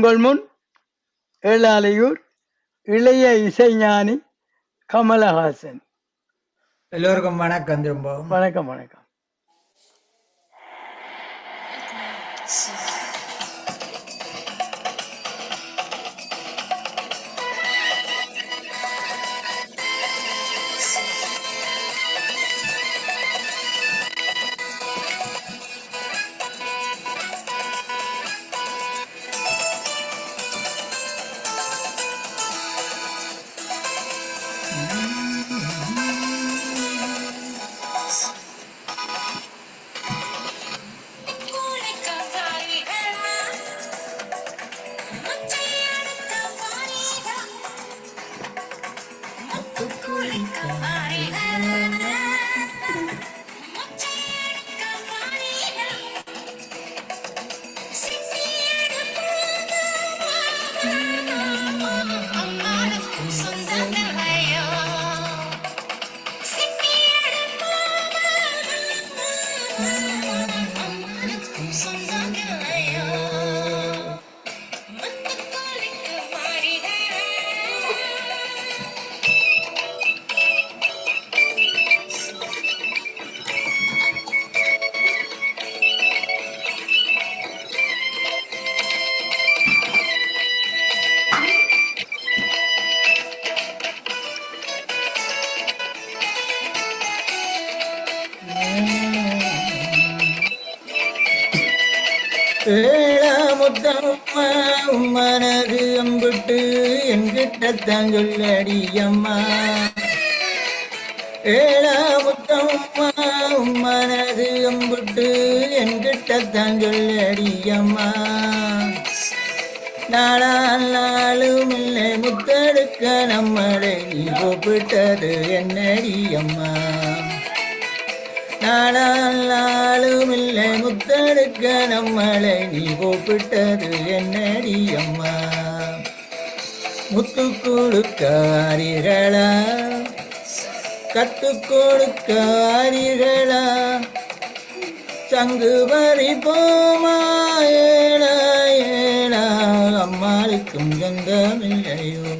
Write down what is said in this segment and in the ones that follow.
உங்கள் முன் ஏழாலையூர் இளைய இசைஞானி கமலஹாசன். எல்லோருக்கும் வணக்கம் திரும்ப வணக்கம் வணக்கம். என்கிட்டத்தான் சொல்லடி அம்மா ஏழாமுத்தம்மா மனது அம்புட்டு என்கிட்டத்தான் சொல்லடி அம்மா நாளால் நாளும் இல்லை முத்தெடுக்க நம்மளை நீ கூப்பிட்டது என்னடி அம்மா நாளால் நாளும் இல்லை முத்தெடுக்க நம்மளை நீ கூப்பிட்டது என்னடி அம்மா முத்து கொடுக்காரிகளா கத்து கொடுக்காரிகளா சங்கு வரி போமா ஏழா ஏழா அம்மாளுக்கும் சொந்தமில்லையோ?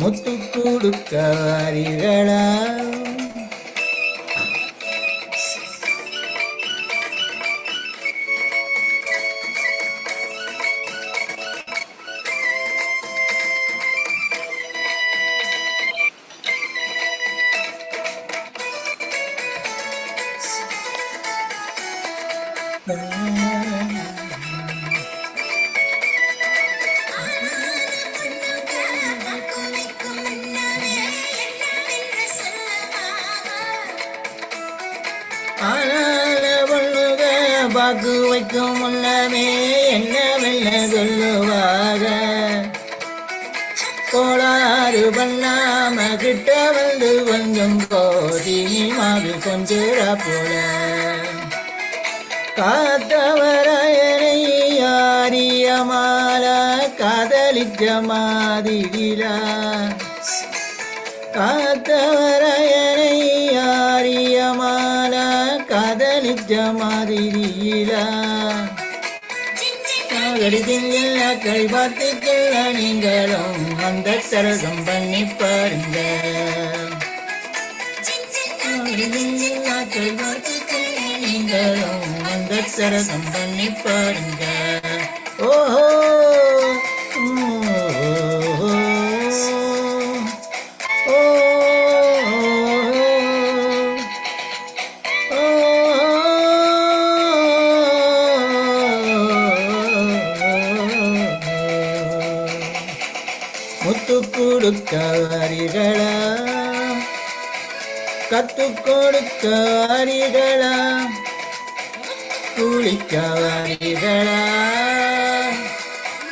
முத்து கொடுக்காரிகளா பாக்கு வைக்கும் முன்னமே என்னவென்ன சொல்லுவாக? கோளாறு பண்ணாம கிட்ட வந்து கொஞ்சம் கோதி மாவு கொஞ்சரா போல. காத்தவரையனை யாரியமாலா காதலிச்ச கடிதில் கை பார்த்துக்கல நீங்களும் அந்த சரசம் பண்ணி பாருங்க. கை பார்த்துக்கல நீங்களும் அந்த சரசம் பண்ணி பாருங்க. ஓஹோ! கொடுக்க அரிகளா கத்து கொடுக்க அரிகளா குளிக்க அரிகளா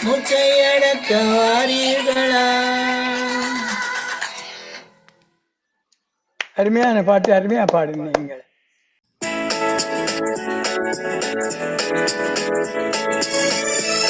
முச்சையடக்க அரிகளா அருமையான பாட்டு அருமையா பாடுங்க நீங்கள். Thank you.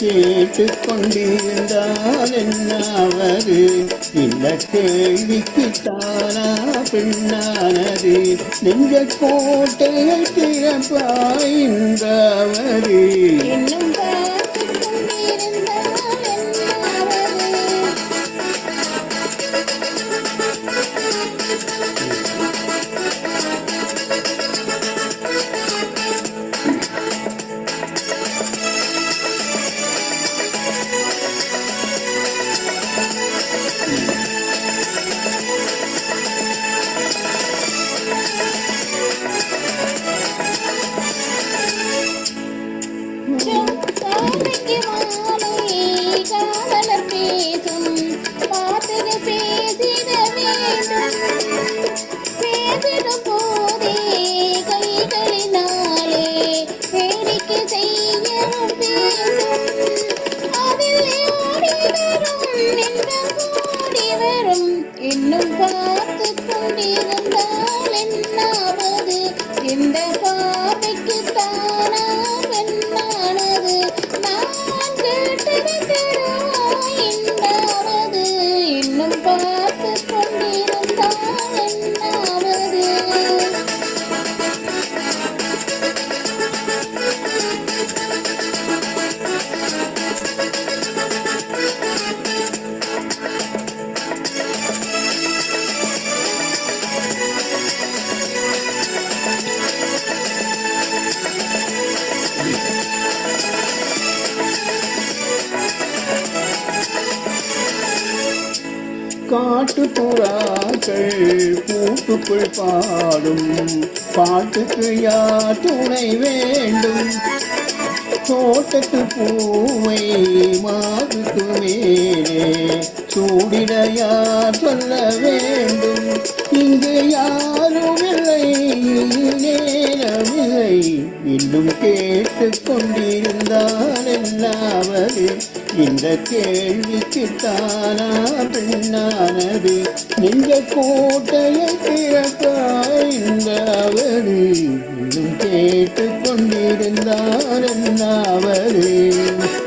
கேட்டு கொண்டிருந்தால் என்னாவது இந்த கேள்விக்கு தானா பெண்ணானது? நெஞ்ச கோட்டையை திறப்பாய்ந்தாவது இன்னும் பாடும். பாட்டுக்கு யார் துணை வேண்டும்? தோட்டத்து பூவை மாதுக்கு மேலே சூடிட யார் சொல்ல வேண்டும்? இங்கு யாரும் இல்லை நேரமில்லை. இன்னும் கேட்டுக் கொண்டிருந்தால் என்னாவது இந்த கேள்விக்கு தானா பெண்ணானது? நெஞ்ச கோட்டையை திறப்பாய்ந்தாவது இன்னும் கேட்டுக் கொண்டிருந்தால் என்ன செம்பருத்தி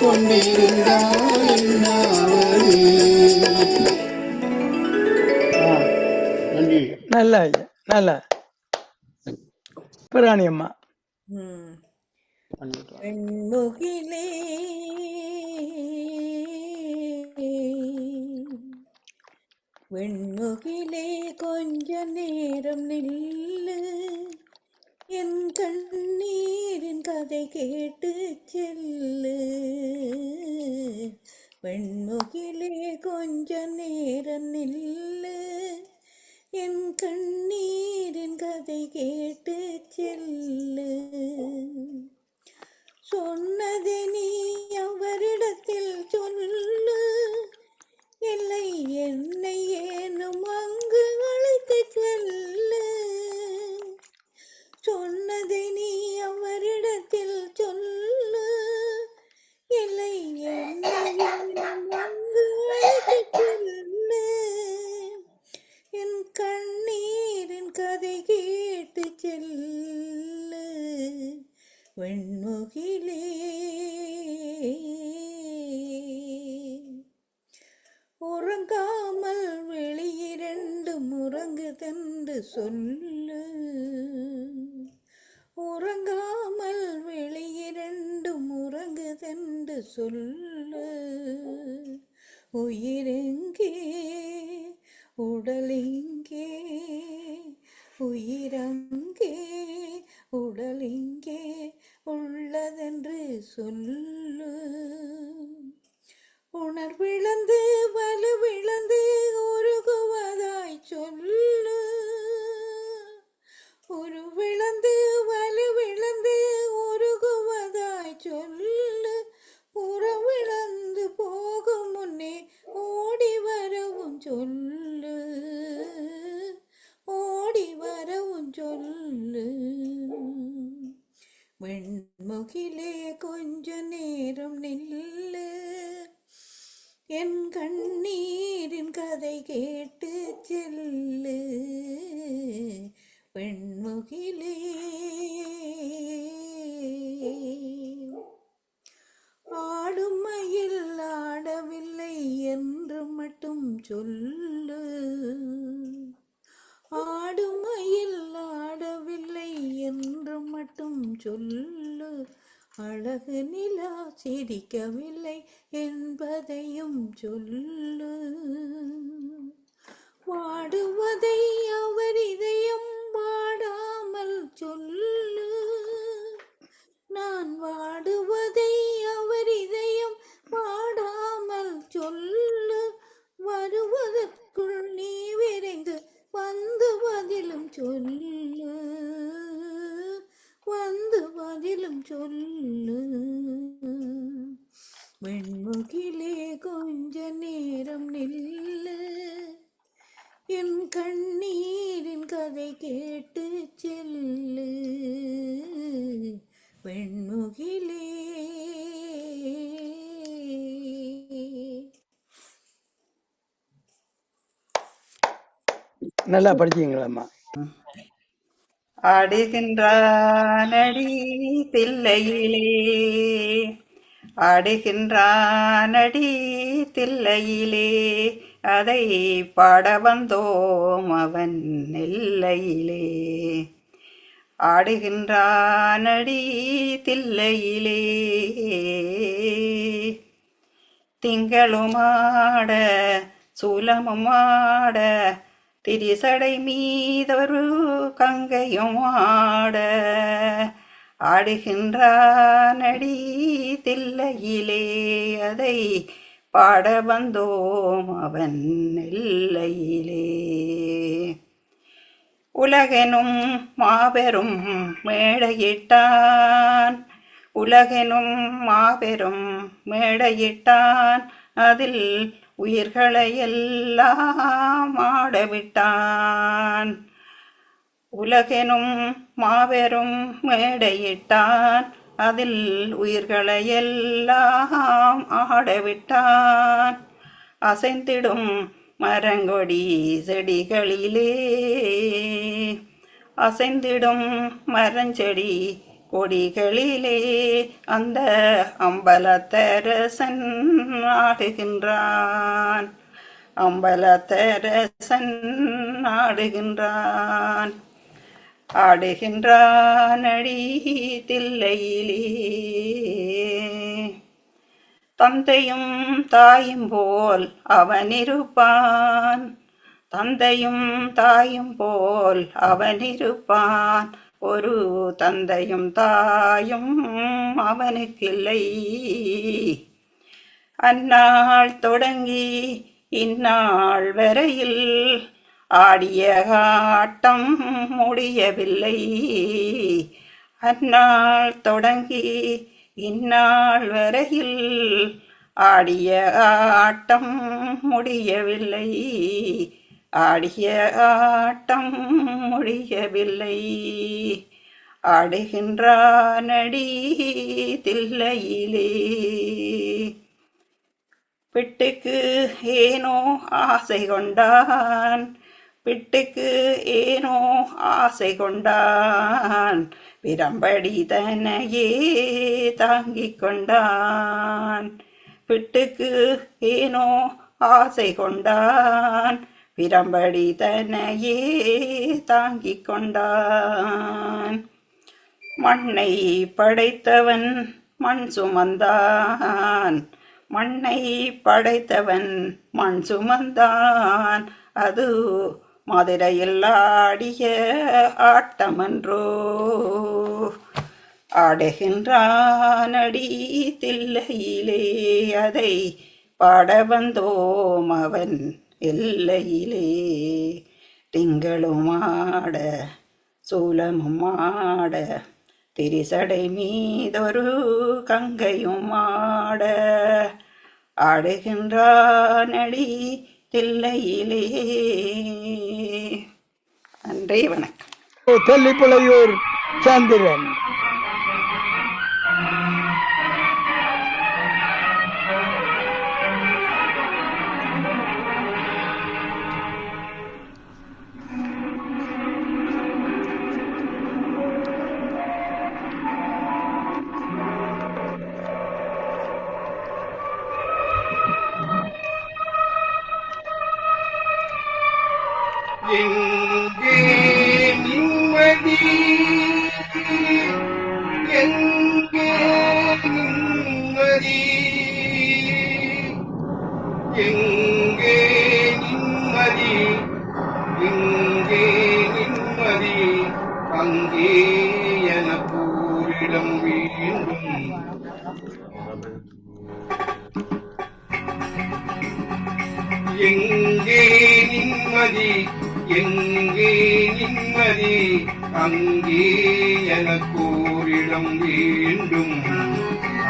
கொண்டிருந்தால் நன்றி நல்ல. ஐயா நல்ல பிராணி அம்மா வெண்முகிலே வெண்முகிலே கொஞ்ச நேரம் நில்லு. என் கண்ணீரின் கதை கேட்டு செல்லு. வெண்முகிலே கொஞ்ச நேரம் நில்லு. என் கண்ணீரின் கதை கேட்டு செல்லு. சொன்னதை நீ அவரிடத்தில் சொல்லு. gönlüm. சொல்லு. ஆடும் மயில் ஆடவில்லை என்று மட்டும் சொல்லு. அழகு நிலா சிரிக்கவில்லை என்பதையும் சொல்லு. வாடுவதை அவர் இதயம் வாடாமல் சொல்லு. நான் வாடுவதை வருவதற்குள் நீ விரைந்து வந்து பதிலும் சொல்லு. வந்து பதிலும் சொல்லு. வெண்முகிலே கொஞ்ச நேரம் நில்லு. என் கண்ணீரின் கதை கேட்டு செல்லு. வெண் நல்லா படிச்சீங்களாம்மா? ஆடுகின்றானடி தில்லையிலே. ஆடுகின்றானடி தில்லையிலே. அதை பாட வந்தோம் அவன் நெல்லையிலே. ஆடுகின்றானடி தில்லையிலே. திங்களுமாட சூலமுமாட திரிசடை மீதொரு கங்கையும் ஆட ஆடுகின்றடி தில்லையிலே. அதை பாட வந்தோம் அவன் எல்லையிலே உலகெனும் மாபெரும் மேடையிட்டான் உலகெனும் மாபெரும் மேடையிட்டான் அதில் உயிர்களை எல்லாம் ஆடவிட்டான். உலகெனும் மாபெரும் மேடையிட்டான். அதில் உயிர்களை எல்லாம் ஆடவிட்டான். அசைந்திடும் மரங்கொடி செடிகளிலே அசைந்திடும் மரஞ்செடி கொடிகளிலே அந்த அம்பலத்தரசன் ஆடுகின்றான். அம்பலத்தரசன் ஆடுகின்றான். ஆடுகின்றான் அடி தில்லையிலே. தந்தையும் தாயும் போல் அவன் இருப்பான் தந்தையும் தாயும் போல் அவன் இருப்பான் ஒரு தந்தையும் தாயும் அவனுக்கில்லை. அந்நாள் தொடங்கி இந்நாள் வரையில் ஆடிய ஆட்டம் முடியவில்லை. அந்நாள் தொடங்கி இந்நாள் வரையில் ஆடிய ஆட்டம் முடியவில்லை. ஆடிய ஆட்டம் முடியவில்லை. ஆடுகின்றானடி தில்லையிலே. பிட்டுக்கு ஏனோ ஆசை கொண்டான். பிட்டுக்கு ஏனோ ஆசை கொண்டான். பிரம்படி தனையே தாங்கிக் கொண்டான். பிட்டுக்கு ஏனோ ஆசை கொண்டான். பிரம்படி தனையே தாங்கிக் கொண்டான். மண்ணை படைத்தவன் மண் சுமந்தான். மண்ணை படைத்தவன் மண் சுமந்தான். அது மதுரையில் ஆடிய ஆட்டமன்றோ. ஆடுகின்றானடி தில்லையிலே. அதை பாட வந்தோம் அவன். எல்லையிலே திங்களும் ஆட சூலமும் ஆட திரிசடை மீதொரு கங்கையும் ஆட. ஆடுகின்றானடி தில்லையிலே. நன்றி வணக்கம். தெல்லிப்புலையூர் சந்திரன். எங்கே நிம்மதி அங்கே எனக்கோரிடம் வேண்டும்.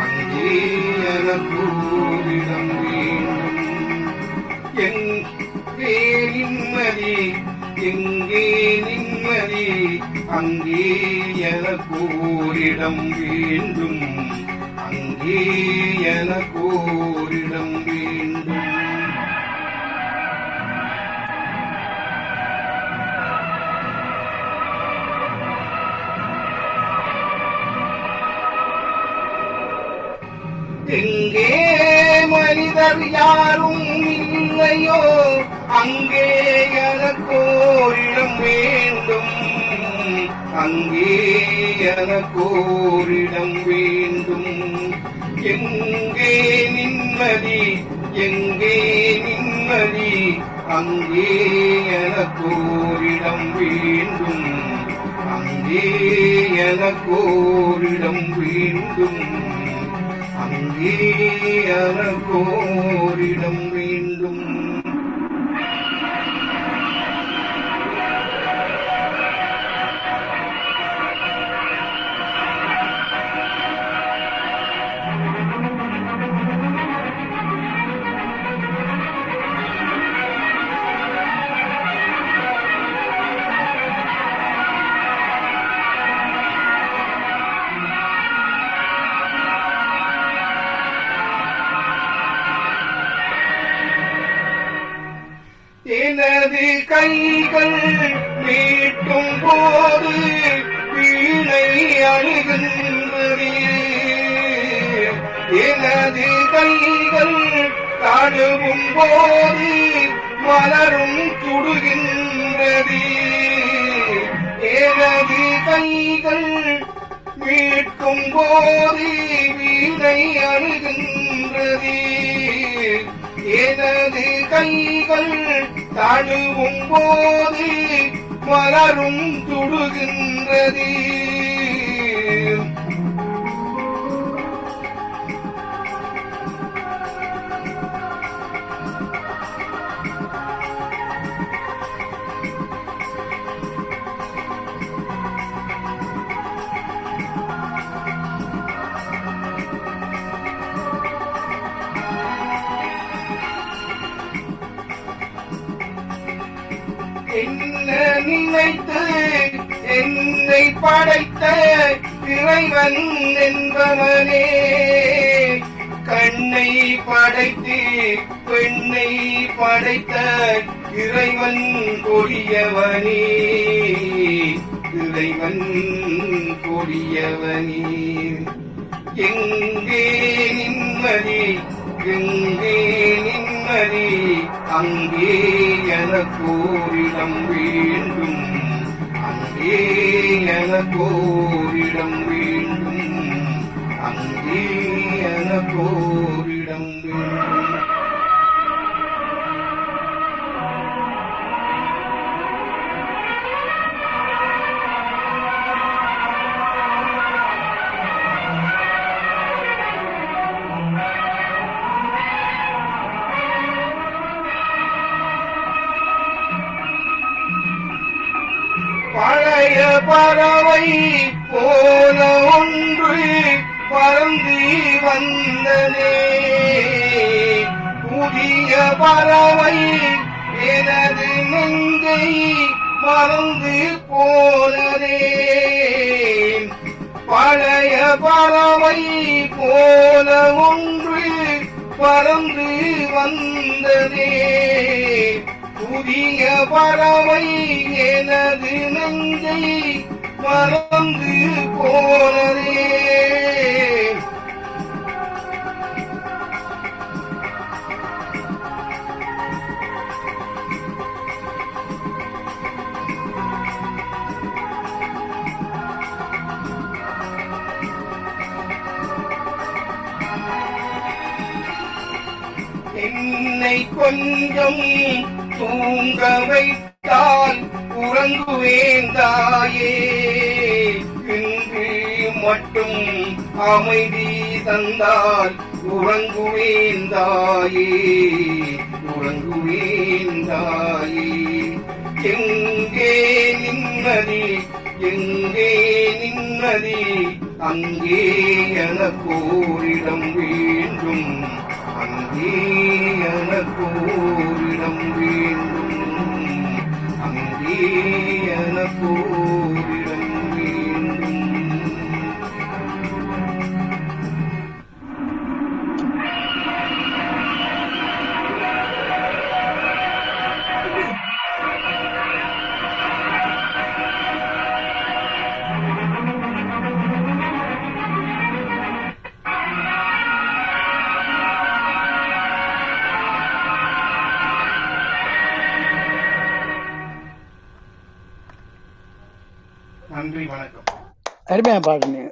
அங்கே எனக்கோரிடம் வேண்டும். எங்கே நிம்மதி எங்கே நிம்மதி அங்கே எனக்கோரிடம் வேண்டும். அங்கே எனக்கோரிடம் வேண்டும். எங்கே மனிதர் யாரும் இல்லையோ அங்கே எனக்கோரிடம் வேண்டும். அங்கே எனக்கோரிடம் வேண்டும். எங்கே நிம்மதி எங்கே நிம்மதி அங்கே எனக்கோரிடம் வேண்டும். அங்கே எனக்கோரிடம் வேண்டும். அங்கே எனக்கோரிடம் வேண்டும். கைகள் மீட்டும் போது வீணை அணுகின்றது. எனது கைகள் தழுவும் போது மலரும் சுடுகின்றது எனது கைகள் மீட்கும் போது வீணை அணுகின்றது. எனது கைகள் தழுவும் போது மலரும் துடுகின்றது. படைத்த இறைவன் என்பவனே கண்ணை படைத்து பெண்ணை படைத்த இறைவன் கொடியவனே. இறைவன் கொடியவனே. எங்கே நிம்மதி எங்கே நிம்மதி அங்கே எனக்கோரிடம் வேண்டும். அங்கே எனக்கோரிடம் வேண்டும் அங்கே எனக்கோரிடம் வேண்டும் பறவை போல ஒன்று பறந்து வந்தனே. புதிய பறவை எனது நெஞ்சை மறந்து போனதே. பழைய பறவை போல ஒன்று பறந்து வந்ததே புதிய பறவை எனது நெஞ்சை மறந்து போனதே. என்னை கொஞ்சம் தூங்க வைத்தால் உறங்குவேன் தாயே. இன்று மட்டும் அமைதி தந்தால் உறங்குவேன் தாயே. உறங்குவேன் தாயே. எங்கே நிம்மதி எங்கே நிம்மதி அங்கே என கோரிடம் வேண்டும். அங்கேயன வேண்டும். அங்கேயன போ நன்றி வணக்கம் அருமையா பாடுனீங்க